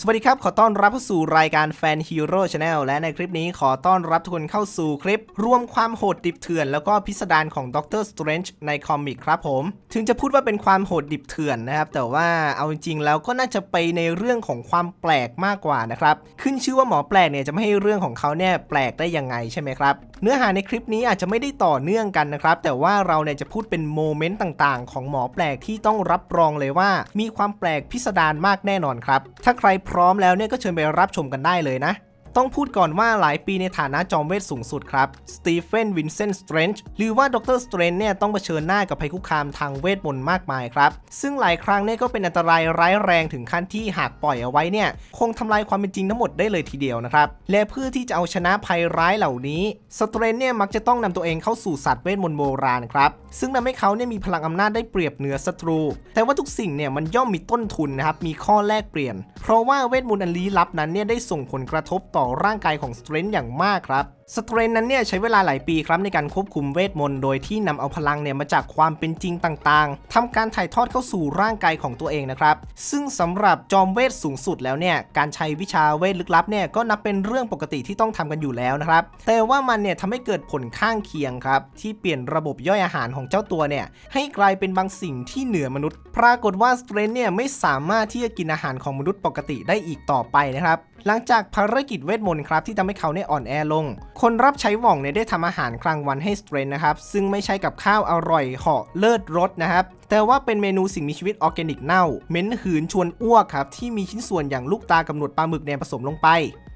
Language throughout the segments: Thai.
สวัสดีครับ ขอต้อนรับเข้าสู่รายการแฟนฮีโร่ชาแนลและในคลิปนี้ขอต้อนรับทุกคนเข้าสู่คลิป รวมความโหดดิบเถื่อน แล้วก็พิสดารของด็อกเตอร์สเตรนจ์ในคอมิกครับผม ถึงจะพูดว่าเป็นความโหดดิบเถื่อนนะครับ แต่ว่าเอาจริงๆแล้วก็น่าจะไปในเรื่องของความแปลกมากกว่านะครับ ขึ้นชื่อว่าหมอแปลกเนี่ยจะไม่ให้เรื่องของเขาเนี่ยแปลกได้ยังไงใช่ไหมครับ เนื้อหาในคลิปนี้อาจจะไม่ได้ต่อเนื่องกันนะครับ แต่ว่าเราเนี่ยจะพูดเป็นโมเมนต์ต่าง ๆ ของหมอแปลกที่ต้องรับรองเลยว่า มีความแปลกพิสดารมากแน่นอนครับ ถ้าใครพร้อมแล้วเนี่ยก็เชิญไปรับชมกันได้เลยนะ ต้องพูดก่อนว่าหลายปีในฐานะจอมเวทสูงสุดครับ สตีเฟน วินเซนต์ สเตรนจ์ หรือว่าดรสเตรนจ์เนี่ยต้องเผชิญหน้ากับภัยคุกคามทางเวทมนต์มากมายครับ ซึ่งหลายครั้งเนี่ยก็เป็นอันตรายร้ายแรงถึงขั้นที่หากปล่อยเอาไว้เนี่ย คงทำลายความเป็นจริงทั้งหมดได้เลยทีเดียวนะครับ และเพื่อที่จะเอาชนะภัยร้ายเหล่านี้ สเตรนจ์เนี่ยมักจะต้องนำตัวเองเข้าสู่สัตว์เวทมนต์โบราณครับ ซึ่งทำให้เขาเนี่ยมีพลังอำนาจได้เปรียบเหนือศัตรู แต่ว่าทุกสิ่งเนี่ยมันย่อมมีต้นทุนนะครับ มีข้อแลกเปลี่ยน เพราะว่าเวทมนต์อันลี้ลับนั้นเนี่ยได้ส่งผลกระทบต่อร่างกายของสเตรนจ์อย่างมากครับสเตรนนั้นเนี่ยใช้เวลาหลายปีครับในการควบคุมเวทมนต์โดยที่นำเอาพลังเนี่ยมาจากความเป็นจริงต่างๆทำการถ่ายทอดเข้าสู่ร่างกายของตัวเองนะครับ ซึ่งสำหรับจอมเวทสูงสุดแล้วเนี่ยการใช้วิชาเวทลึกลับเนี่ยก็นับเป็นเรื่องปกติที่ต้องทำกันอยู่แล้วนะครับ แต่ว่ามันเนี่ยทำให้เกิดผลข้างเคียงครับที่เปลี่ยนระบบย่อยอาหารของเจ้าตัวเนี่ยให้กลายเป็นบางสิ่งที่เหนือมนุษย์ ปรากฏว่าสเตรนเนี่ยไม่สามารถที่จะกินอาหารของมนุษย์ปกติได้อีกต่อไปนะครับ หลังจากภารกิจเวทมนต์ครับที่ทำให้เขาเนี่ยอ่อนแอลง คนรับใช้หว่องเนี่ยได้ทำอาหารกลางวันให้สเตรนนะครับ ซึ่งไม่ใช่กับข้าวอร่อยเหาะเลิศรสนะครับ แต่ว่าเป็นเมนูสิ่งมีชีวิตออร์แกนิกเน่าเหม็นหืนชวนอ้วกครับที่มีชิ้นส่วนอย่างลูกตากำหนดปลาหมึกเนี่ยผสมลงไป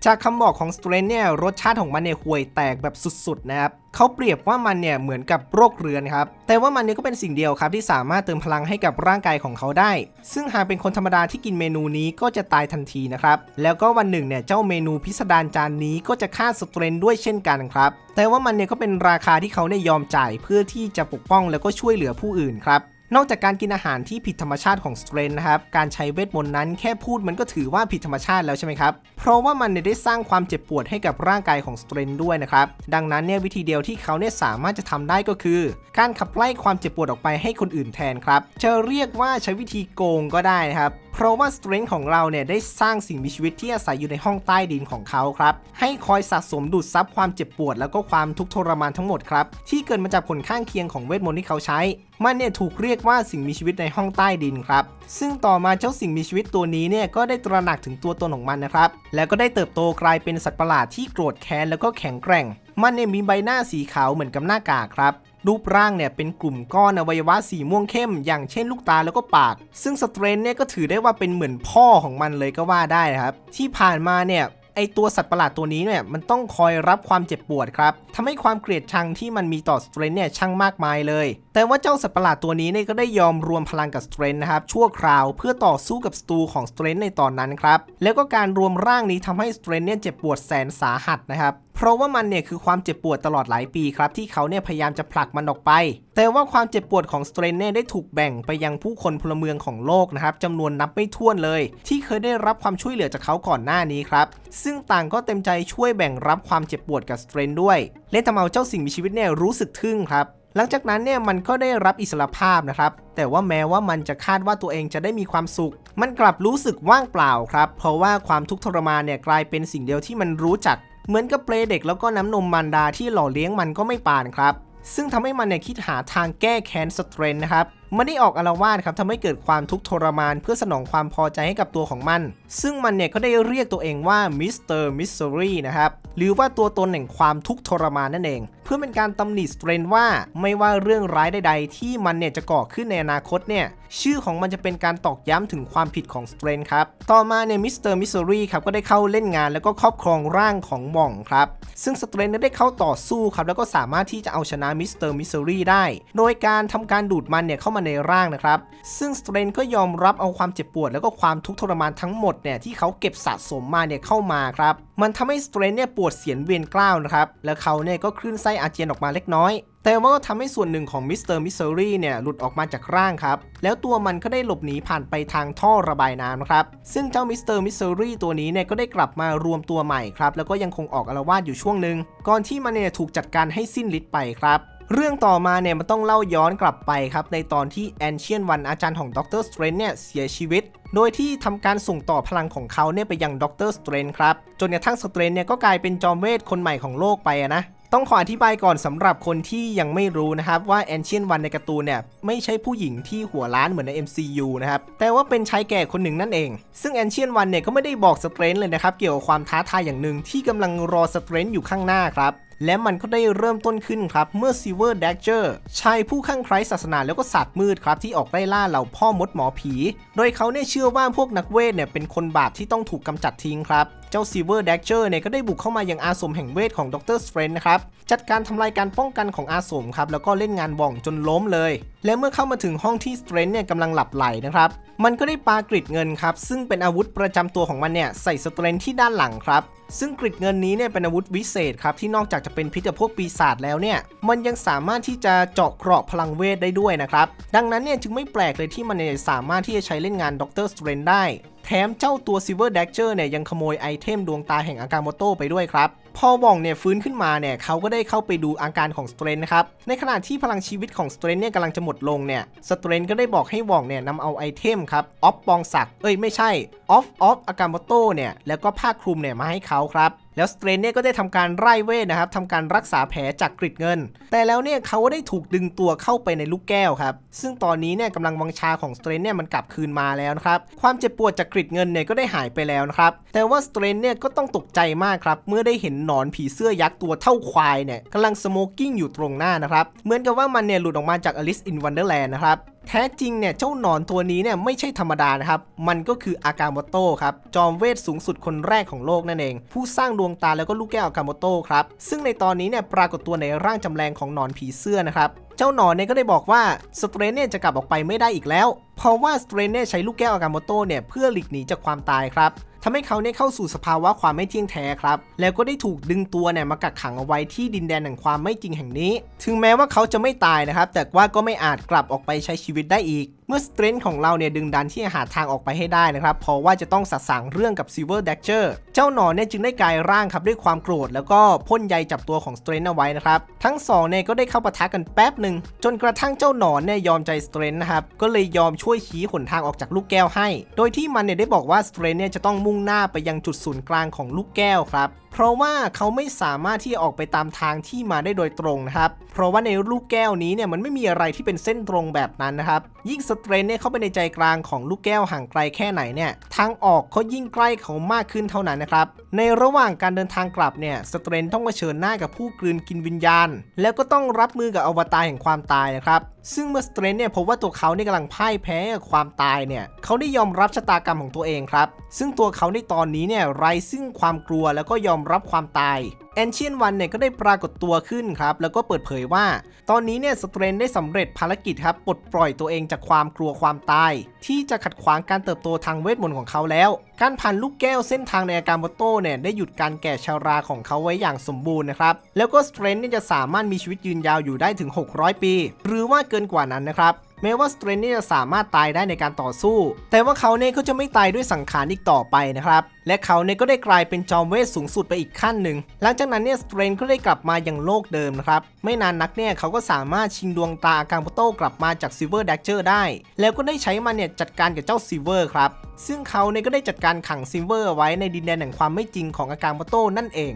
จากคำบอกของสเตรนเนี่ยรสชาติของมันเนี่ยห่วยแตกแบบสุดๆนะครับเขาเปรียบว่ามันเนี่ยเหมือนกับโรคเรื้อนครับ แต่ว่ามันเนี่ยก็เป็นสิ่งเดียวครับที่สามารถเติมพลังให้กับร่างกายของเขาได้ ซึ่งหากเป็นคนธรรมดาที่กินเมนูนี้ก็จะตายทันทีนะครับ แล้วก็วันหนึ่งเนี่ยเจ้าเมนูพิสดารจานนี้ก็จะฆ่าสเตรนด้วยเช่นกันครับ แต่ว่ามันเนี่ยก็เป็นราคาที่เขาเนี่ยยอมจ่ายเพื่อที่จะปกป้องแล้วก็ช่วยเหลือผู้อื่นครับ นอกจากการกินอาหารที่ผิดธรรมชาติของสเตรนนะครับ การใช้เวทมนต์นั้นแค่พูดมันก็ถือว่าผิดธรรมชาติแล้วใช่ไหมครับ เพราะว่ามันได้สร้างความเจ็บปวดให้กับร่างกายของสเตรนด้วยนะครับ ดังนั้นเนี่ยวิธีเดียวที่เขาเนี่ยสามารถจะทำได้ก็คือ การขับไล่ความเจ็บปวดออกไปให้คนอื่นแทนครับ จะเรียกว่าใช้วิธีโกงก็ได้นะครับ เพราะว่าสเตรนของเราเนี่ยได้สร้างสิ่งมีชีวิตที่อาศัยอยู่ในห้องใต้ดินของเขาครับ ให้คอยสะสมดูดซับความเจ็บปวด แล้วก็ความทุกข์ทรมานทั้งหมดครับ ที่เกิดมาจากผลข้างเคียงของเวทมนต์ที่เขาใช้ มันเนี่ยถูกเรียกว่าสิ่งมีชีวิตในห้องใต้ดินครับ ซึ่งต่อมาเจ้าสิ่งมีชีวิตตัวนี้เนี่ยก็ได้ตระหนักถึงตัวตนของมันนะครับ แล้วก็ได้เติบโตกลายเป็นสัตว์ประหลาดที่โกรธแค้นแล้วก็แข็งแกร่ง มันเนี่ยมีใบหน้าสีขาวเหมือนกับหน้ากากครับรูปร่างเนี่ยเป็นกลุ่มก้อนอวัยวะสีม่วงเข้ม อย่างเช่นลูกตาแล้วก็ปาก ซึ่งสเตรนเนี่ยก็ถือได้ว่าเป็นเหมือนพ่อของมันเลยก็ว่าได้ครับ ที่ผ่านมาเนี่ยไอตัวสัตว์ประหลาดตัวนี้เนี่ยมันต้องคอยรับความเจ็บปวดครับทำให้ความเกลียดชังที่มันมีต่อสเตรนเนี่ยช่างมากมายเลย แต่ว่าเจ้าสัตว์ประหลาดตัวนี้เนี่ยก็ได้ยอมรวมพลังกับสเตรนนะครับชั่วคราวเพื่อต่อสู้กับศัตรูของสเตรนในตอนนั้นครับแล้วก็การรวมร่างนี้ทำให้สเตรนเนี่ยเจ็บปวดแสนสาหัสนะครับเพราะว่ามันเนี่ยคือความเจ็บปวดตลอดหลายปีครับที่เขาเนี่ยพยายามจะผลักมันออกไป แต่ว่าความเจ็บปวดของสเตรนเน่ได้ถูกแบ่งไปยังผู้คนพลเมืองของโลกนะครับจำนวนนับไม่ถ้วนเลย ที่เคยได้รับความช่วยเหลือจากเขาก่อนหน้านี้ครับซึ่งต่างก็เต็มใจช่วยแบ่งรับความเจ็บปวดกับสเตรนด้วย และทำเอาเจ้าสิ่งมีชีวิตเนี่ยรู้สึกทึ่งครับ หลังจากนั้นเนี่ยมันก็ได้รับอิสรภาพนะครับ แต่ว่าแม้ว่ามันจะคาดว่าตัวเองจะได้มีความสุข มันกลับรู้สึกว่างเปล่าครับ เพราะว่าความทุกข์ทรมานเนี่ยกลายเป็นสิ่งเดียวที่มันรู้จัก เหมือนกับเปลเด็กแล้วก็น้ำนมมารดาที่หล่อเลี้ยงมันก็ไม่ปานครับ ซึ่งทำให้มันเนี่ยคิดหาทางแก้แค้นสเตรนนะครับมันได้ออกอารวาสครับทำให้เกิดความทุกข์ทรมานเพื่อสนองความพอใจให้กับตัวของมัน ซึ่งมันเนี่ยก็ได้เรียกตัวเองว่ามิสเตอร์มิสซิรี่นะครับ หรือว่าตัวตนแห่งความทุกข์ทรมานนั่นเอง เพื่อเป็นการตำหนิสเตรนว่าไม่ว่าเรื่องร้ายใดๆ ที่มันเนี่ยจะก่อขึ้นในอนาคตเนี่ยชื่อของมันจะเป็นการตอกย้ำถึงความผิดของสเตรนครับ ต่อมาเนี่ยมิสเตอร์มิสซิรี่ครับก็ได้เข้าเล่นงานแล้วก็ครอบครองร่างของหม่องครับ ซึ่งสเตรนได้เข้าต่อสู้ครับแล้วก็สามารถที่จะเอาชนะมิสเตอร์มิสซิรี่ได้ โดยการทำการดูดมันเนี่ยเข้ามาในร่างนะครับ ซึ่งสเตรนก็ยอมรับเอาความเจ็บปวด แล้วก็ความทุกข์ทรมานทั้งหมดเนี่ยที่เขาเก็บสะสมมาเนี่ยเข้ามาครับ มันทำให้สเตรนเนี่ยปวดเสียนเวียนกล้าวนะครับ แล้วเขาเนี่ยก็คลื่นไส้อาเจียนออกมาเล็กน้อยแต่ว่าก็ทำให้ส่วนหนึ่งของมิสเตอร์มิสซิรี่เนี่ยหลุดออกมาจากร่างครับ แล้วตัวมันก็ได้หลบหนีผ่านไปทางท่อระบายน้ำครับ ซึ่งเจ้ามิสเตอร์มิสซิรี่ตัวนี้เนี่ยก็ได้กลับมารวมตัวใหม่ครับ แล้วก็ยังคงออกอารวาสอยู่ช่วงหนึ่งก่อนที่มันเนี่ยถูกจัดการให้สิ้นฤทธิ์ไปครับ เรื่องต่อมาเนี่ยมันต้องเล่าย้อนกลับไปครับ ในตอนที่ Ancient One อาจารย์ของ Doctor Strange เนี่ยเสียชีวิต โดยที่ทำการส่งต่อพลังของเขาเนี่ยไปยัง Doctor Strange ครับ จนกระทั่ง Strange เนี่ยก็กลายเป็นจอมเวทคนใหม่ของโลกไปะนะต้องขออธิบายก่อนสำหรับคนที่ยังไม่รู้นะครับ ว่า Ancient One ในการ์ตูนเนี่ย ไม่ใช่ผู้หญิงที่หัวล้านเหมือนใน MCU นะครับ แต่ว่าเป็นชายแก่คนหนึ่งนั่นเอง ซึ่ง Ancient One เนี่ยก็ไม่ได้บอกสเตรนเลยนะครับ เกี่ยวกับความท้าทายอย่างหนึ่งที่กำลังรอสเตรนอยู่ข้างหน้าครับ และมันก็ได้เริ่มต้นขึ้นครับ เมื่อซิเวอร์แดกเจอร์ชายผู้ข้างใครศาสนาแล้วก็ศาสตร์มืดครับ ที่ออกไล่ล่าเหล่าพ่อมดหมอผี โดยเขาเนี่ยเชื่อว่าพวกนักเวทเนี่ยเป็นคนบาปที่ต้องถูกกำจัดทิ้งครับเจ้า Silver Dagger เนี่ยก็ได้บุกเข้ามายังอาสมแห่งเวทของดรสเตรนนะครับ จัดการทำลายการป้องกันของอาสมครับ แล้วก็เล่นงานว่องจนล้มเลย และเมื่อเข้ามาถึงห้องที่สเตรนเนี่ยกำลังหลับไหลนะครับ มันก็ได้ปากริดเงินครับ ซึ่งเป็นอาวุธประจำตัวของมันเนี่ยใส่สเตรนที่ด้านหลังครับ ซึ่งกริดเงินนี้เนี่ยเป็นอาวุธวิเศษครับที่นอกจากจะเป็นพิษกับพวกปีศาจแล้วเนี่ยมันยังสามารถที่จะเจาะเกราะพลังเวทได้ด้วยนะครับดังนั้นเนี่ยจึงไม่แปลกเลยที่มันเนี่ยสามารถที่จะใช้เล่นงานดรสเตรนได้ แถมเจ้าตัว Silver Dagger เนี่ยยังขโมยไอเทมดวงตาแห่งอากาโมโตไปด้วยครับ พอว่องเนี่ยฟื้นขึ้นมาเนี่ยเขาก็ได้เข้าไปดูอาการของสเตรนนะครับ ในขณะที่พลังชีวิตของสเตรนเนี่ยกำลังจะหมดลงเนี่ยสเตรนก็ได้บอกให้ว่องเนี่ยนำเอาไอเทมครับออฟปองศักเอ้ยไม่ใช่ออฟออฟอากาโมโตเนี่ยแล้วก็ผ้าคลุมเนี่ยมาให้เขาครับแล้วสเตรนเนี่ยก็ได้ทำการไล่เวทนะครับทำการรักษาแผลจากกริดเงิน แต่แล้วเนี่ยเขาก็ได้ถูกดึงตัวเข้าไปในลูกแก้วครับ ซึ่งตอนนี้เนี่ยกำลังวังชาของสเตรนเนี่ยมันกลับคืนมาแล้วนะครับ ความเจ็บปวดจากกริดเงินเนี่ยก็ได้หายไปแล้วนะครับ แต่ว่าสเตรนเนี่ยก็ต้องตกใจมากครับ เมื่อได้เห็นนอนผีเสื้อยักษ์ตัวเท่าควายเนี่ยกำลังสโมกกิ้งอยู่ตรงหน้านะครับ เหมือนกับว่ามันเนี่ยหลุดออกมาจากอลิซอินวันเดอร์แลนด์นะครับ แท้จริงเนี่ยเจ้าหนอนตัวนี้เนี่ยไม่ใช่ธรรมดานะครับ มันก็คืออากาโมโตครับ จอมเวทสูงสุดคนแรกของโลกนั่นเอง ผู้สร้างดวงตาแล้วก็ลูกแก้วอากาโมโตครับ ซึ่งในตอนนี้เนี่ยปรากฏตัวในร่างจำแรงของหนอนผีเสื้อนะครับ เจ้าหนอนเนี่ยก็ได้บอกว่าสเตรนเนี่ยจะกลับออกไปไม่ได้อีกแล้ว เพราะว่าสเตรนเนี่ยใช้ลูกแก้วอากาโมโตเนี่ยเพื่อหลีกหนีจากความตายครับทำให้เขาเนี่ยเข้าสู่สภาวะความไม่เที่ยงแท้ครับ แล้วก็ได้ถูกดึงตัวเนี่ยมากักขังเอาไว้ที่ดินแดนแห่งความไม่จริงแห่งนี้ ถึงแม้ว่าเขาจะไม่ตายนะครับ แต่ว่าก็ไม่อาจกลับออกไปใช้ชีวิตได้อีก เมื่อสเตรนท์ของเราเนี่ยดึงดันที่จะหาทางออกไปให้ได้นะครับ เพราะว่าจะต้องสัสางเรื่องกับ Silver Dagger เจ้าหนอนเนี่ยจึงได้กลายร่างครับด้วยความโกรธแล้วก็พ่นใยจับตัวของสเตรนท์เอาไว้นะครับ ทั้งสองเนี่ยก็ได้เข้าปะทะกันแป๊บหนึ่งจนกระทั่งเจ้าหนอนเนี่ยยอมใจสเตรนท์นะครับก็เลยยอมช่วยชี้หนทางออกจากลูกแก้วให้ โดยที่มันเนี่ยได้บอกว่าสเตรนท์เนี่ยจะต้องมุ่งหน้าไปยังจุดศูนย์กลางของลูกแก้วครับเพราะว่าเขาไม่สามารถที่จะออกไปตามทางที่มาได้โดยตรงนะครับเพราะว่าในลูกแก้วนี้เนี่ยมันไม่มีอะไรที่เป็นเส้นตรงแบบนั้นนะครับยิ่งสเตรนเนี่ยเข้าไปในใจกลางของลูกแก้วห่างไกลแค่ไหนเนี่ยทางออกเขายิ่งใกล้เขามากขึ้นเท่านั้นนะครับในระหว่างการเดินทางกลับเนี่ยสเตรนต้องเผชิญหน้ากับผู้กลืนกินวิญญาณ แล้วก็ต้องรับมือกับอวตารแห่งความตายนะครับซึ่งเมื่อสเตรนเนี่ยพบว่าตัวเขาเนี่ยกำลังพ่ายแพ้กับความตายเนี่ยเขาได้ยอมรับชะตากรรมของตัวเองครับ ซึ่งตัวเขาในตอนนี้เนี่ยไร้ซึ่งความกลัวแล้วก็ยอมรับความตาย แอนเชียนวันเนี่ยก็ได้ปรากฏตัวขึ้นครับ แล้วก็เปิดเผยว่า ตอนนี้เนี่ยสเตรนได้สำเร็จภารกิจครับปลดปล่อยตัวเองจากความกลัวความตาย ที่จะขัดขวางการเติบโตทางเวทมนต์ของเขาแล้ว การผ่านลูกแก้วเส้นทางในอาการโมโตเนี่ยได้หยุดการแก่ชาราของเขาไว้อย่างสมบูรณ์นะครับ แล้วก็สเตรนเนี่ยจะสามารถมีชีวิตยืนยาวอยู่ได้ถึง 600 ปี หรือว่าเกินกว่านั้นนะครับแม้ว่าสเตรนนี่จะสามารถตายได้ในการต่อสู้ แต่ว่าเขาเนี่ยก็จะไม่ตายด้วยสังขารอีกต่อไปนะครับ และเขาเนี่ยก็ได้กลายเป็นจอมเวทสูงสุดไปอีกขั้นหนึ่ง หลังจากนั้นเนี่ยสเตรนก็ได้กลับมาอย่างโลกเดิมนะครับ ไม่นานนักเนี่ยเขาก็สามารถชิงดวงตาอากาโมโตกลับมาจากซิเวอร์ดักเจอร์ได้ แล้วก็ได้ใช้มันเนี่ยจัดการกับเจ้าซิเวอร์ครับ ซึ่งเขาเนี่ยก็ได้จัดการขังซิลเวอร์ไว้ในดินแดนแห่งความไม่จริงของอากาโมโต้นั่นเอง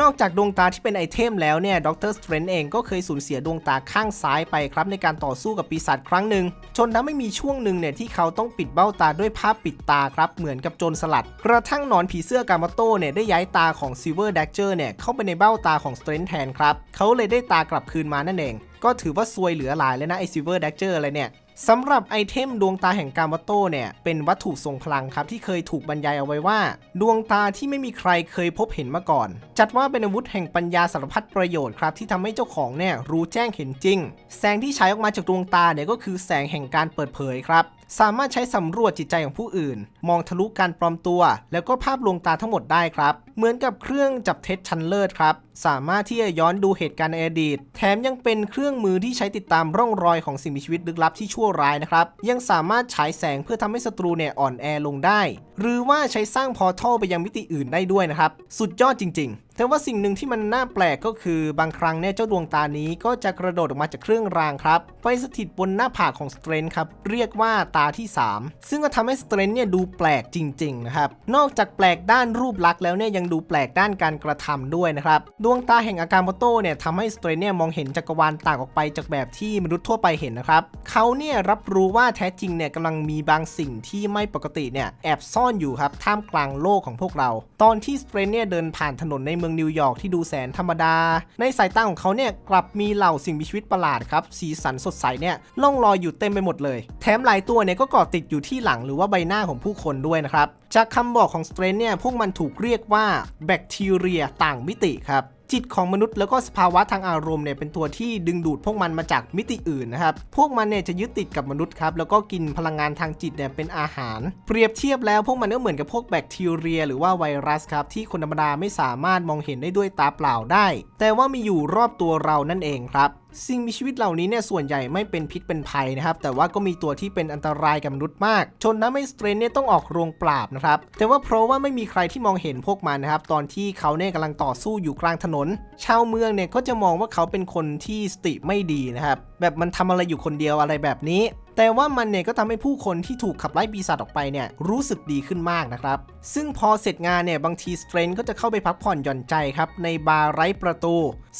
นอกจากดวงตาที่เป็นไอเทมแล้วเนี่ยด็อกเตอร์สเตรนเองก็เคยสูญเสียดวงตาข้างซ้ายไปครับในการต่อสู้กับปีศาจครั้งหนึ่ง จนทำให้มีช่วงหนึ่งเนี่ยที่เขาต้องปิดเบ้าตาด้วยผ้าปิดตาครับเหมือนกับโจรสลัด กระทั่งนอนผีเสื้อกามาโตเนี่ยได้ย้ายตาของซิลเวอร์ดักเจอร์เนี่ยเข้าไปในเบ้าตาของสเตรนแทนครับ เขาเลยได้ตากลับคืนมานั่นเอง ก็ถือว่าซวยเหลือหลายเลยนะไอซิลเวอร์ดักเจอร์อะไรเนี่ย สำหรับไอเทมดวงตาแห่งกามาโตเนี่ย เป็นวัตถุทรงพลังครับที่เคยถูกบรรยายเอาไว้ว่า ดวงตาที่ไม่มีใครเคยพบเห็นมาก่อน จัดว่าเป็นอาวุธแห่งปัญญาสารพัดประโยชน์ครับที่ทำให้เจ้าของเนี่ยรู้แจ้งเห็นจริง แสงที่ใช้ออกมาจากดวงตาเนี่ยก็คือแสงแห่งการเปิดเผยครับ สามารถใช้สำรวจจิตใจของผู้อื่น มองทะลุการปลอมตัว แล้วก็ภาพลวงตาทั้งหมดได้ครับ เหมือนกับเครื่องจับเท็จชั้นเลิศครับ สามารถที่จะย้อนดูเหตุการณ์ในอดีต แถมยังเป็นเครื่องมือที่ใช้ติดตามร่องรอยของสิ่งมีชีวิตลึกลับที่ชั่วร้ายนะครับ ยังสามารถฉายแสงเพื่อทำให้ศัตรูเนี่ยอ่อนแอลงได้ หรือว่าใช้สร้างพอร์ทัลไปยังมิติอื่นได้ด้วยนะครับ สุดยอดจริง ๆ แต่ว่าสิ่งหนึ่งที่มันน่าแปลกก็คือบางครั้งเนี่ยเจ้าดวงตานี้ก็จะกระโดดออกมาจากเครื่องรางครับ ไปสถิตบนหน้าผากของสเตรนครับ เรียกว่าตาที่ 3 ซึ่งก็ทำให้สเตรนเนี่ยดูแปลกจริงๆนะครับ นอกจากแปลกด้านรูปลักษณ์แล้วเนี่ยยังดูแปลกด้านการกระทำด้วยนะครับ ดวงตาแห่งอาการโมโตเนี่ยทำให้สเตรนเนี่ยมองเห็นจักรวาลต่างออกไปจากแบบที่มนุษย์ทั่วไปเห็นนะครับเขาเนี่ยรับรู้ว่าแท้จริงเนี่ยกำลังมีบางสิ่งที่ไม่ปกติเนี่ยแอบซ่อนอยู่ครับท่ามกลางโลกของพวกเรา ตอนที่สเตรนเนี่ยเดินผ่านถนนในเมืองนิวยอร์กที่ดูแสนธรรมดา ในสายตาของเขาเนี่ยกลับมีเหล่าสิ่งมีชีวิตประหลาดครับสีสันสดใสเนี่ยล่องลอยอยู่เต็มไปหมดเลย แถมหลายตัวเนี่ยก็เกาะติดอยู่ที่หลังหรือว่าใบหน้าของผู้คนด้วยนะครับจากคำบอกของสเตรนเนี่ยพวกมันถูกเรียกว่าแบคทีเรียต่างมิติครับ จิตของมนุษย์แล้วก็สภาวะทางอารมณ์เนี่ยเป็นตัวที่ดึงดูดพวกมันมาจากมิติอื่นนะครับ พวกมันเนี่ยจะยึดติดกับมนุษย์ครับ แล้วก็กินพลังงานทางจิตเนี่ยเป็นอาหาร เปรียบเทียบแล้วพวกมันก็เหมือนกับพวกแบคทีเรีย หรือว่าไวรัสครับที่คนธรรมดาไม่สามารถมองเห็นได้ด้วยตาเปล่าได้ แต่ว่ามีอยู่รอบตัวเรานั่นเองครับ สิ่งมีชีวิตเหล่านี้เนี่ยส่วนใหญ่ไม่เป็นพิษเป็นภัยนะครับ แต่ว่าก็มีตัวที่เป็นอันตรายกับมนุษย์มากจนทำให้สเตรนเนี่ยต้องออกโรงปราบนะครับ แต่ว่าเพราะว่าไม่มีใครที่มองเห็นพวกมันนะครับ ตอนที่เขาเนี่ยกำลังต่อสู้อยู่กลางถนน ชาวเมืองเนี่ยก็จะมองว่าเขาเป็นคนที่สติไม่ดีนะครับ แบบมันทำอะไรอยู่คนเดียวอะไรแบบนี้ แต่ว่ามันเนี่ยก็ทำให้ผู้คนที่ถูกขับไล่ปีศาจออกไปเนี่ยรู้สึกดีขึ้นมากนะครับ ซึ่งพอเสร็จงานเนี่ยบางทีสเตรนก็จะเข้าไปพักผ่อนหย่อนใจครับในบาร์ไร้ประตู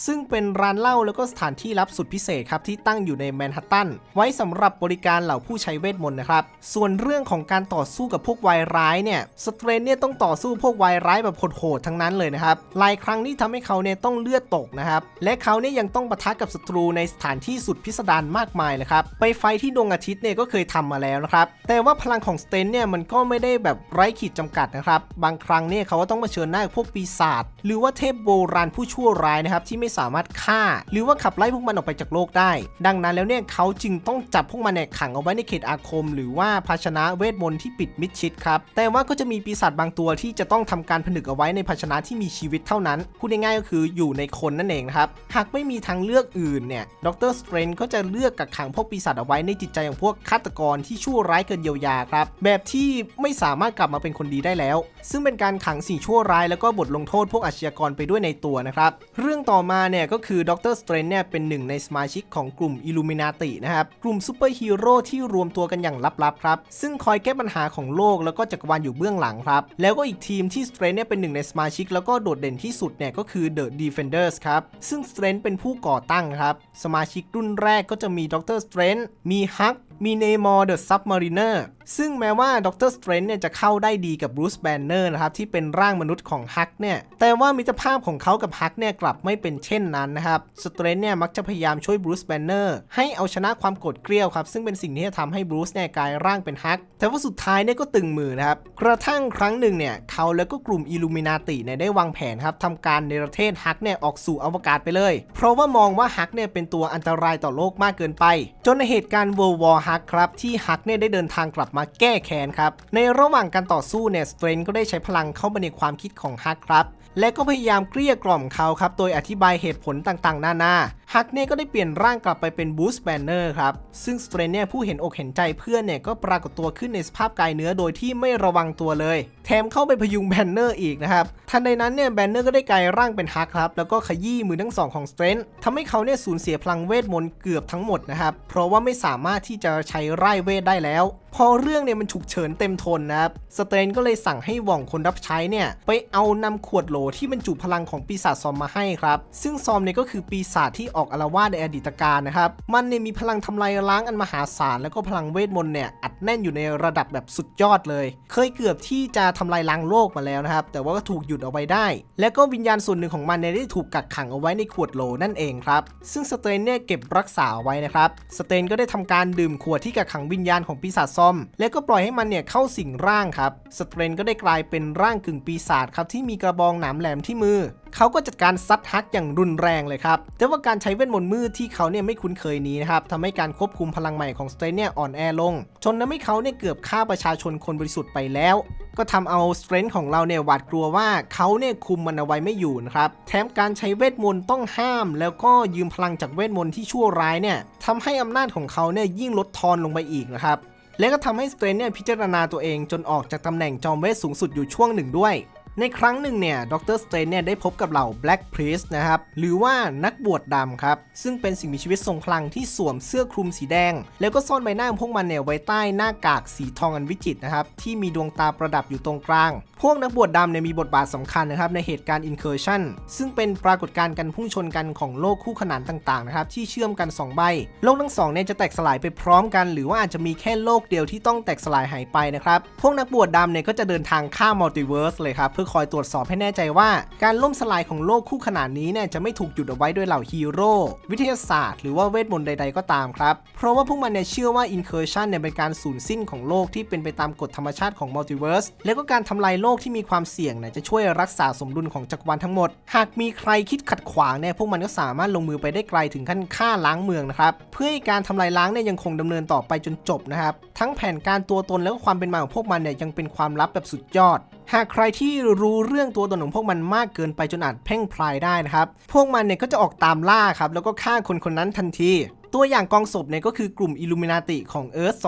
ซึ่งเป็นร้านเหล้าแล้วก็สถานที่ลับสุดพิเศษครับที่ตั้งอยู่ในแมนฮัตตันไว้สำหรับบริการเหล่าผู้ใช้เวทมนต์นะครับส่วนเรื่องของการต่อสู้กับพวกวายร้ายเนี่ยสเตรนเนี่ยต้องต่อสู้พวกวายร้ายแบบโหดๆทั้งนั้นเลยนะครับหลายครั้งที่ทำให้เขาเนี่ยต้องเลือดตกนะครับและเขาเนี่ยยังต้องปะทะกับศัตรูในสถานที่สุดพิสดารมากมายเลยครับไปไฟที่ดวงอาทิตย์เนี่ยก็เคยทำมาแล้วนะครับแต่ว่าพลังของสเตนเนี่ยมันก็ไม่ได้แบบไร้ขีดจำกัดนะครับ บางครั้งเนี่ยเขาก็ต้องมาเชิญหน้ากับพวกปีศาจหรือว่าเทพโบราณผู้ชั่วร้ายนะครับที่ไม่สามารถฆ่า หรือว่าขับไล่พวกมันออกไปจากโลกได้ ดังนั้นแล้วเนี่ยเขาจึงต้องจับพวกมันเนี่ยขังเอาไว้ในเขตอาคม หรือว่าภาชนะเวทมนต์ที่ปิดมิดชิดครับแต่ว่าก็จะมีปีศาจบางตัวที่จะต้องทำการผนึกเอาไว้ในภาชนะที่มีชีวิตเท่านั้นพูดง่ายๆก็คืออยู่ในคนนั่นเองนะครับหากไม่มีทางเลือกอื่นเนี่ยดรสเตรนก็จะเลือกกักขังพวกปีศาจเอาไว้ในจิตใจของพวกฆาตกรที่ชั่วร้ายเกินเยียวยาครับแบบที่ไม่สามารถกลับมาเป็นคนดีได้แล้ว ซึ่งเป็นการขังสิ่งชั่วร้ายแล้วก็บทลงโทษพวกอาชญากรไปด้วยในตัวนะครับ เรื่องต่อมาเนี่ยก็คือดรสเตรนเนี่ยเป็นหนึ่งในสมาชิกของกลุ่มอิลูมินาตินะครับ กลุ่มซูเปอร์ฮีโร่ที่รวมตัวกันอย่างลับๆครับ ซึ่งคอยแก้ปัญหาของโลกแล้วก็จักรวาลอยู่เบื้องหลังครับ แล้วก็อีกทีมที่สเตรนเนี่ยเป็นหนึ่งในสมาชิกแล้วก็โดดเด่นที่สุดเนี่ยก็คือ The Defenders ครับ ซึ่งสเตรนเป็นผู้ก่อตั้งครับ สมาชิกรุ่นแรกก็จะมีดรสเตรนมีฮัก มีเนมอร์เดอะซับมารีเนอร์ซึ่งแม้ว่าด็อกเตอร์สเตรนเนี่ยจะเข้าได้ดีกับบรูซแบนเนอร์นะครับที่เป็นร่างมนุษย์ของฮักเนี่ยแต่ว่ามิตรภาพของเขากับฮักเนี่ยกลับไม่เป็นเช่นนั้นนะครับสเตรนเนี่ยมักจะพยายามช่วยบรูซแบนเนอร์ให้เอาชนะความโกรธเกรี้ยวครับซึ่งเป็นสิ่งที่จะทำให้บรูซเนี่ยกลายร่างเป็นฮักแต่ว่าสุดท้ายเนี่ยก็ตึงมือนะครับกระทั่งครั้งหนึ่งเนี่ยเขาแล้วก็กลุ่มอิลูมินาติเนี่ยได้วางแผนครับทำการเนรเทศฮักเนี่ยออกสู่อวกาศไปเลย เพราะว่ามองว่าฮักเนี่ยเป็นตัวอันตรายต่อโลกมากเกินไป จนในเหตุการณ์ World War ฮักครับที่ฮักเนี่ยได้เดินทางกลับมาแก้แค้นครับ ในระหว่างการต่อสู้เนี่ยสเตรนก็ได้ใช้พลังเข้ามาในความคิดของฮักครับ และก็พยายามเกลี้ยกล่อมเขาครับ โดยอธิบายเหตุผลต่างๆ นานา ฮักเนี่ยก็ได้เปลี่ยนร่างกลับไปเป็นบูสแบนเนอร์ครับ ซึ่งสเตรนเนี่ยผู้เห็นอกเห็นใจเพื่อนเนี่ยก็ปรากฏตัวขึ้นในสภาพกายเนื้อโดยที่ไม่ระวังตัวเลย แถมเข้าไปพยุงแบนเนอร์อีกนะครับ ทันใดนั้นเนี่ยแบนเนอร์ก็ได้กลายร่างเป็นฮักครับ แล้วก็ขยี้มือทั้งสองของสเตรนทำให้เขาเนี่ยสูญเสียพลังเวทมนต์เกือบทั้งหมดนะครับ เพราะว่าไม่สามารถที่จะใช้ไร่เวทได้แล้ว พอเรื่องเนี่ยมันฉุกเฉินเต็มทนนะครับ สเตรนก็เลยสั่งให้หว่องคนรับใช้เนี่ยไปเอานำขวดโหลที่บรรจุพลังของปีศาจซอมมาให้ครับ ซึ่งซอมเนี่ยก็คือปีศาจที่ออกอาละวาดในอดีตการนะครับ มันเนี่ยมีพลังทำลายล้างอันมหาศาลแล้วก็พลังเวทมนต์เนี่ยอัดแน่นอยู่ในระดับแบบสุดยอดเลย เคยเกือบที่จะทำลายล้างโลกมาแล้วนะครับ แต่ว่าก็ถูกหยุดเอาไว้ได้ แล้วก็วิญญาณส่วนหนึ่งของมันเนี่ยได้ถูกกักขังเอาไว้ในขวดโหลนั่นเองครับ ซึ่งสเตนเนี่ยเก็บรักษาเอาไว้นะครับ สเตนก็ได้ทำการดื่มขวดที่กักขังวิญญาณของปีศาจซอม แล้วก็ปล่อยให้มันเนี่ยเข้าสิงร่างครับ สเตนก็ได้กลายเป็นร่างกึ่งปีศาจครับที่มีกระบองหนามแหลมที่มือ เขาก็จัดการซัดฮักอย่างรุนแรงเลยครับ แต่ว่าการใช้เวทมนต์มืดที่เขาเนี่ยไม่คุ้นเคยนี้นะครับทำให้การควบคุมพลังใหม่ของสเตนเนี่ยอ่อนแอลง จนทำให้เขาเนี่ยเกือบฆ่าประชาชนคนบริสุทธิ์ไปแล้ว ก็ทำเอาสเตรนของเราเนี่ยหวาดกลัวว่าเขาเนี่ยคุมมันเอาไว้ไม่อยู่นะครับ แถมการใช้เวทมนต์ต้องห้าม แล้วก็ยืมพลังจากเวทมนต์ที่ชั่วร้ายเนี่ยทำให้อำนาจของเขาเนี่ยยิ่งลดทอนลงไปอีกนะครับและก็ทำให้สเตรนเนี่ยพิจารณาตัวเองจนออกจากตำแหน่งจอมเวทสูงสุดอยู่ช่วงหนึ่งด้วย ในครั้งหนึ่งเนี่ยดรสเตรนเนี่ยได้พบกับเหล่า Black Priest นะครับ หรือว่านักบวชดำครับ ซึ่งเป็นสิ่งมีชีวิตทรงพลังที่สวมเสื้อคลุมสีแดง แล้วก็ซ่อนใบหน้าของพวกมันเนี่ยไว้ใต้หน้ากากสีทองอันวิจิตรนะครับ ที่มีดวงตาประดับอยู่ตรงกลาง พวกนักบวชดำเนี่ยมีบทบาทสำคัญนะครับในเหตุการณ์ Incursion ซึ่งเป็นปรากฏการณ์การพุ่งชนกันของโลกคู่ขนานต่างๆนะครับที่เชื่อมกัน 2 ใบ โลกทั้งสองเนี่ยจะแตกสลายไปพร้อมกัน หรือว่าอาจจะมีแค่โลกเดียวที่ต้องแตกสลายหายไปนะครับพวกนักบวชดำเนี่ยก็จะเดินทางข้ามมัลติเวิร์สเลยครับเพื่อคอยตรวจสอบให้แน่ใจว่า การล่มสลายของโลกคู่ขนานนี้เนี่ยจะไม่ถูกหยุดเอาไว้ด้วยเหล่าฮีโร่วิทยาศาสตร์หรือว่าเวทมนต์ใด ๆ ก็ตามครับ เพราะว่าพวกมันเนี่ยเชื่อว่า Incursion เนี่ยเป็นการสูญสิ้นของโลกที่เป็นไปตามกฎธรรมชาติของมัลติเวิร์สแล้วก็การทำลายโลกที่มีความเสี่ยงเนี่ยจะช่วยรักษาสมดุลของจักรวาลทั้งหมด หากมีใครคิดขัดขวางเนี่ยพวกมันก็สามารถลงมือไปได้ไกลถึงขั้นฆ่าล้างเมืองนะครับเพื่อให้การทำลายล้างเนี่ยยังคงดำเนินต่อไปจนจบนะครับทั้งแผนการตัวตนแล้วก็ความเป็นมาของพวกมันเนี่ยยังเป็นความลับแบบสุดยอดหากใครที่รู้เรื่องตัวตนของพวกมันมากเกินไปจนอาจเพ่งพลายได้นะครับ พวกมันเนี่ยก็จะออกตามล่าครับ แล้วก็ฆ่าคนคนนั้นทันที ตัวอย่างกองศพเนี่ยก็คือกลุ่มอิลูมินาติของ Earth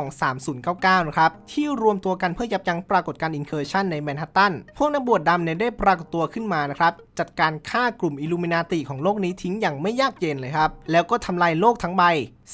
23099 นะครับ ที่รวมตัวกันเพื่อยับยั้งปรากฏการณ์อินเคอร์ชันในแมนฮัตตัน พวกนักบวชดำเนี่ยได้ปรากฏตัวขึ้นมานะครับ จัดการฆ่ากลุ่มอิลูมินาติของโลกนี้ทิ้งอย่างไม่ยากเย็นเลยครับ แล้วก็ทำลายโลกทั้งใบ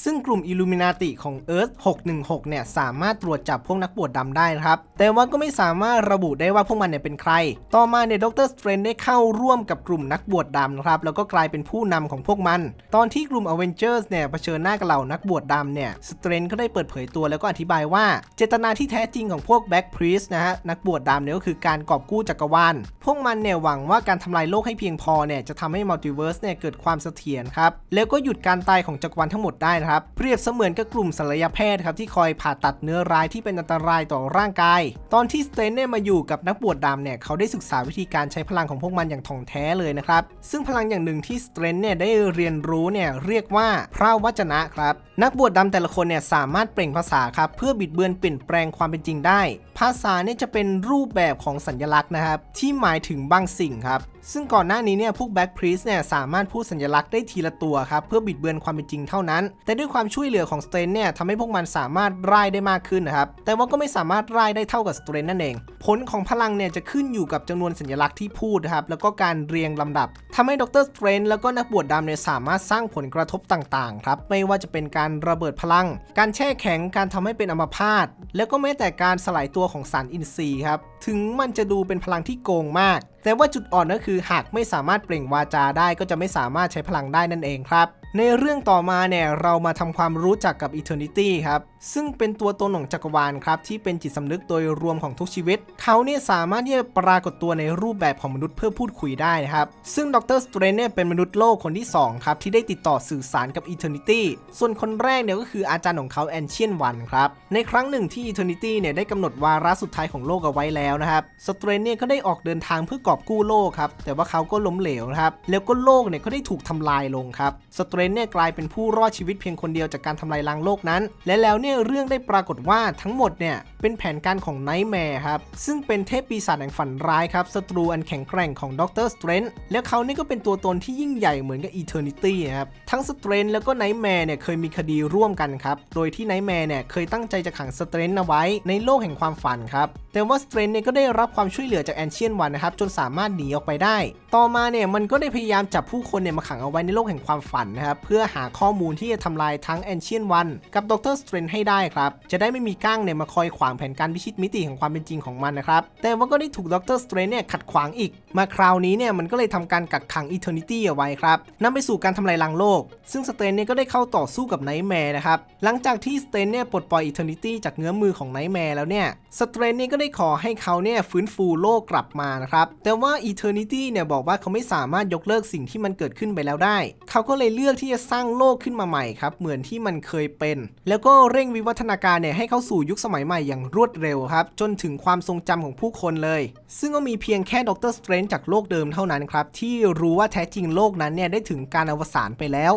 ซึ่งกลุ่มอิลูมินาติของ Earth 616 เนี่ยสามารถตรวจจับพวกนักบวชดำได้นะครับ แต่ว่าก็ไม่สามารถระบุได้ว่าพวกมันเนี่ยเป็นใคร ต่อมาเนี่ยดรสเตรนได้เข้าร่วมกับกลุ่มนักบวชดำนะครับ แล้วก็กลายเป็นผู้นำของพวกมัน ตอนที่กลุ่ม Avengers เนี่ยเผชิญหน้ากับเหล่านักบวชดำเนี่ยสเตรนก็ได้เปิดเผยตัวแล้วก็อธิบายว่า เจตนาที่แท้จริงของพวก Black Priest นะฮะนักบวชดำเนี่ยก็คือการกอบกู้จักรวาลพวกมันเนี่ยหวังว่าการทำลายโลกให้เพียงพอเนี่ยจะทำให้มัลติเวิร์สเนี่ยเกิดความเสถียรครับแล้วก็หยุดการตายของจักรวาลทั้งหมดได้นะครับเปรียบเสมือนกับกลุ่มศัลยแพทย์ครับที่คอยผ่าตัดเนื้อร้ายที่เป็นอันตรายต่อร่างกาย ตอนที่สเตนเนี่ยมาอยู่กับนักบวชดำเนี่ยเขาได้ศึกษาวิธีการใช้พลังของพวกมันอย่างถ่องแท้เลยนะครับซึ่งพลังอย่างหนึ่งที่สเตนเนี่ยได้เรียนรู้เนี่ยเรียกว่าพระวจนะครับ นักบวชดำแต่ละคนเนี่ยสามารถเปล่งภาษาครับเพื่อบิดเบือนเปลี่ยนแปลงความเป็นจริงได้ ภาษาเนี่ยจะเป็นรูปแบบของสัญลักษณ์นะครับที่หมายถึงบางสิ่งครับ ซึ่งก่อนหน้านี้เนี่ยพวกแบ็กพรีสเนี่ยสามารถพูดสัญลักษณ์ได้ทีละตัวครับ เพื่อบิดเบือนความเป็นจริงเท่านั้น แต่ด้วยความช่วยเหลือของสเตนเนี่ยทำให้พวกมันสามารถร่ายได้มากขึ้นนะครับ แต่ว่าก็ไม่สามารถร่ายได้เท่ากับสเตนนั่นเอง ผลของพลังเนี่ยจะขึ้นอยู่กับจำนวนสัญลักษณ์ที่พูดนะครับ แล้วก็การเรียงลำดับทำให้ดรสเตรนแล้วก็นักบวชดำเนี่ยสามารถสร้างผลกระทบต่างๆครับ ไม่ว่าจะเป็นการระเบิดพลัง การแช่แข็ง การทำให้เป็นอัมพาต แล้วก็แม้แต่การสลายตัวของสารอินทรีย์ครับ ถึงมันจะดูเป็นพลังที่โกงมาก แต่ว่าจุดอ่อนก็คือหากไม่สามารถเปล่งวาจาได้ก็จะไม่สามารถใช้พลังได้นั่นเองครับ ในเรื่องต่อมาเนี่ยเรามาทำความรู้จักกับ Eternity ครับซึ่งเป็นตัวตนของจักรวาลครับที่เป็นจิตสำนึกโดยรวมของทุกชีวิต เขาเนี่ยสามารถที่จะปรากฏตัวในรูปแบบของมนุษย์เพื่อพูดคุยได้นะครับ ซึ่งดรสเตรนเนี่ยเป็นมนุษย์โลกคนที่ 2 ครับ ที่ได้ติดต่อสื่อสารกับ Eternity ส่วนคนแรกเนี่ยก็คืออาจารย์ของเขา Ancient One ครับ ในครั้งหนึ่งที่ Eternity เนี่ยได้กำหนดวาระสุดท้ายของโลกเอาไว้แล้วนะครับสเตรนเนี่ยก็ได้ออกเดินทางเพื่อกอบกู้โลกครับแต่ว่าเขาก็ล้มเหลวนะครับแล้วก็โลกเนี่ยก็ได้ถูกทำลายลงครับสเตรรนเนี่ยกลายเป็นผู้รอดชีวิตเพียงคนเดียวจากการทำลายล้างโลกนั้น และแล้วเนี่ยเรื่องได้ปรากฏว่าทั้งหมดเนี่ยเป็นแผนการของไนท์แมร์ครับ ซึ่งเป็นเทพปีศาจแห่งฝันร้ายครับศัตรูอันแข็งแกร่งของด็อกเตอร์สเตรนท์แล้วเขานี่ก็เป็นตัวตนที่ยิ่งใหญ่เหมือนกับอีเทอร์นิตี้นะครับ ทั้งสเตรนท์แล้วก็ไนท์แมร์เนี่ยเคยมีคดีร่วมกันครับ โดยที่ไนท์แมร์เนี่ยเคยตั้งใจจะขังสเตรนท์เอาไว้ในโลกแห่งความฝันครับแต่ว่าสเตรนเนี่ยก็ได้รับความช่วยเหลือจากแอนเชียนวันนะครับจนสามารถหนีออกไปได้ ต่อมาเนี่ยมันก็ได้พยายามจับผู้คนเนี่ยมาขังเอาไว้ในโลกแห่งความฝันนะครับเพื่อหาข้อมูลที่จะทำลายทั้งแอนเชียนวันกับด็อกเตอร์สเตรนให้ได้ครับจะได้ไม่มีก้างเนี่ยมาคอยขวางแผนการพิชิตมิติของความเป็นจริงของมันนะครับแต่ว่าก็ได้ถูกด็อกเตอร์สเตรนเนี่ยขัดขวางอีก มาคราวนี้เนี่ยมันก็เลยทำการกักขังอีเทอร์นิตี้เอาไว้ครับนำไปสู่การทำลายล้างโลก ซึ่งสเตรนเนี่ยก็ได้เข้าต่อสู้กับไนท์แมร์นะครับหลังจากที่สเตรนเนี่ยปลดปล่อยอีเทอร์นิตี้จากเงื้อมือของไนท์แมร์แล้วเนี่ยสเตรนเนี่ยก็ได้ขอให้เขาเนี่ยฟื้นฟูโลกกลับมานะครับแต่ว่าอีเทอร์นิตี้เนี่ยบอกว่าเขาไม่สามารถยกเลิกสิ่งที่มันเกิดขึ้นไปแล้วได้ เขาก็เลยเลือกที่จะสร้างโลกขึ้นมาใหม่ครับเหมือนที่มันเคยเป็น แล้วก็เร่งวิวัฒนาการเนี่ยให้เข้าสู่ยุคสมัยใหม่อย่างรวดเร็วครับจนถึงความทรงจำของผู้คนเลย ซึ่งก็มีเพียงแค่ด็อกเตอร์สเตรนจากโลกเดิมเท่านั้นครับที่รู้ว่าแท้จริงโลกนั้นเนี่ยได้ถึงการอวสานไปแล้ว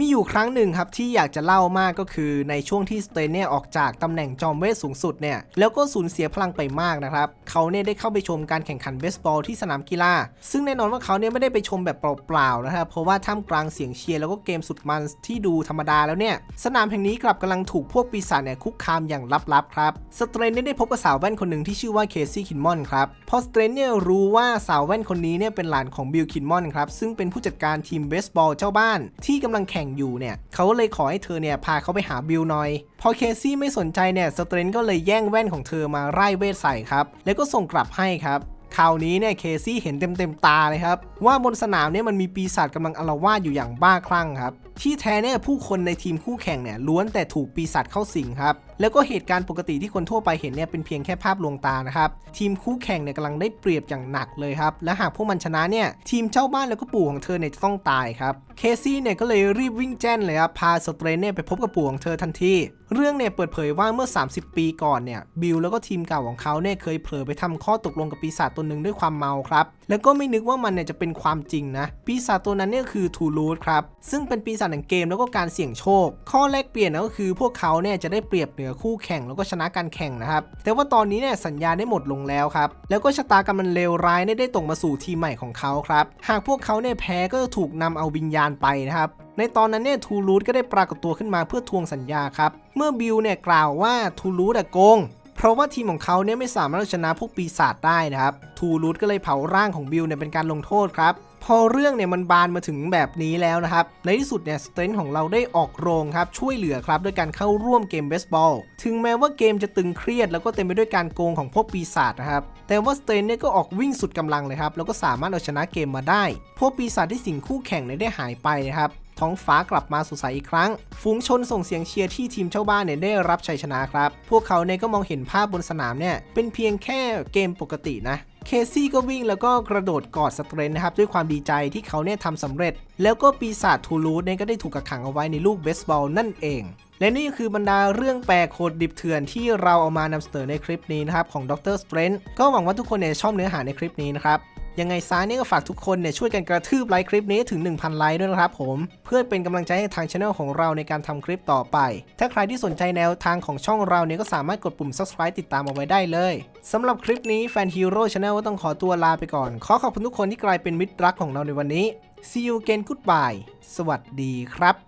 มีอยู่ครั้งหนึ่งครับที่อยากจะเล่ามากก็คือในช่วงที่สเตนเนี่ยออกจากตำแหน่งจอมเวทสูงสุดเนี่ยแล้วก็สูญเสียพลังไปมากนะครับเขาเนี่ยได้เข้าไปชมการแข่งขันเบสบอลที่สนามกีฬา ซึ่งแน่นอนว่าเขาเนี่ยไม่ได้ไปชมแบบเปล่าๆนะครับเพราะว่าท่ามกลางเสียงเชียร์แล้วก็เกมสุดมันที่ดูธรรมดาแล้วเนี่ยสนามแห่งนี้กลับกำลังถูกพวกปีศาจเนี่ยคุกคามอย่างลับๆครับสเตรนเนี่ยได้พบกับสาวแว่นคนหนึ่งที่ชื่อว่าเคซี่คินมอนครับพอสเตรนเนี่ยรู้ว่าสาวแว่นคนนี้เนี่ยเป็นหลานของบิลคินมอนครับซึ่งเป็นผู้จัดการทีมเบสบอลเจ้าบ้านที่กำลังแข่งอยู่เนี่ยเขาเลยขอให้เธอเนี่ยพาเขาไปหาบิลหน่อย พอเคซี่ไม่สนใจเนี่ยสเตรนก็เลยแย่งแว่นของเธอมาไล่เวทใส่ครับ แล้วก็ส่งกลับให้ครับคราวนี้เนี่ยเคซี่เห็นเต็มเต็มๆตาเลยครับ ว่าบนสนามเนี่ยมันมีปีศาจกำลังอลาวาดอยู่อย่างบ้าคลั่งครับ ที่แท้เนี่ยผู้คนในทีมคู่แข่งเนี่ยล้วนแต่ถูกปีศาจเข้าสิงครับแล้วก็เหตุการณ์ปกติที่คนทั่วไปเห็นเนี่ยเป็นเพียงแค่ภาพลวงตานะครับ ทีมคู่แข่งเนี่ยกำลังได้เปรียบอย่างหนักเลยครับ และหากพวกมันชนะเนี่ยทีมเจ้าบ้านแล้วก็ปู่ของเธอเนี่ยจะต้องตายครับ เคซี่เนี่ยก็เลยรีบวิ่งแจ้นเลยครับพาสเตรนเนี่ยไปพบกับปู่ของเธอทันที เรื่องเนี่ยเปิดเผยว่าเมื่อ 30 ปีก่อนเนี่ยบิลแล้วก็ทีมเก่าของเขาเนี่ยเคยเผลอไปทำข้อตกลงกับปีศาจตัวหนึ่งด้วยความเมาครับแล้วก็ไม่นึกว่ามันเนี่ยจะเป็นความจริงนะปีศาจตัวนั้นเนี่ยคือทูลูดครับซึ่งเป็นปีศาจแห่งเกมแล้วก็การเสี่ยงโชค ข้อแรกเปลี่ยนก็คือพวกเขาเนี่ยจะได้เปรียบเหนือคู่แข่งแล้วก็ชนะการแข่งนะครับ แต่ว่าตอนนี้เนี่ยสัญญาได้หมดลงแล้วครับ แล้วก็ชะตากรรมมันเลวร้ายเนี่ยได้ตกมาสู่ทีมใหม่ของเขาครับ หากพวกเขาเนี่ยแพ้ก็จะถูกนำเอาวิญญาณไปนะครับในตอนนั้นเนี่ยทูรูดก็ได้ปรากฏตัวขึ้นมาเพื่อทวงสัญญาครับ เมื่อบิลเนี่ยกล่าวว่าทูรูดอะโกง เพราะว่าทีมของเขาเนี่ยไม่สามารถชนะพวกปีศาจได้นะครับ ทูรูดก็เลยเผาร่างของบิลเนี่ยเป็นการลงโทษครับ พอเรื่องเนี่ยมันบานมาถึงแบบนี้แล้วนะครับ ในที่สุดเนี่ยสเตนของเราได้ออกโรงครับ ช่วยเหลือครับ ด้วยการเข้าร่วมเกมเบสบอล ถึงแม้ว่าเกมจะตึงเครียด แล้วก็เต็มไปด้วยการโกงของพวกปีศาจนะครับ แต่ว่าสเตนเนี่ยก็ออกวิ่งสุดกำลังเลยครับ แล้วก็สามารถเอาชนะเกมมาได้ พวกปีศาจที่สิงคู่แข่งเนี่ยได้หายไปนะครับท้องฟ้ากลับมาสดใสอีกครั้ง ฝูงชนส่งเสียงเชียร์ที่ทีมเจ้าบ้านเนี่ยได้รับชัยชนะครับ พวกเขาเนี่ยก็มองเห็นภาพบนสนามเนี่ยเป็นเพียงแค่เกมปกตินะ เคซี่ก็วิ่งแล้วก็กระโดดกอดสเตรนนะครับด้วยความดีใจที่เขาเนี่ยทำสำเร็จ แล้วก็ปีศาจทูลูดเนี่ยก็ได้ถูกกักขังเอาไว้ในลูกเบสบอลนั่นเอง และนี่คือบรรดาเรื่องแปลกโคตรดิบเถื่อนที่เราเอามานำเสนอในคลิปนี้นะครับของดรสเตรนก็หวังว่าทุกคนเนี่ยชอบเนื้อหาในคลิปนี้นะครับ ยังไงซ้ายนี่ก็ฝากทุกคนเนี่ยช่วยกันกระทืบไลค์คลิปนี้ถึง 1,000 ไลค์ด้วยนะครับผม เพื่อเป็นกำลังใจให้ทางช anel ของเราในการทำคลิปต่อไป ถ้าใครที่สนใจแนวทางของช่องเราเนี่ยก็สามารถกดปุ่ม subscribe ติดตามเอาไว้ได้เลยสำหรับคลิปนี้แฟนฮีโร่ช anel ก็ต้องขอตัวลาไปก่อน ขอขอบคุณทุกคนที่กลายเป็นมิตรรักของเราในวันนี้ see you again goodbye สวัสดีครับ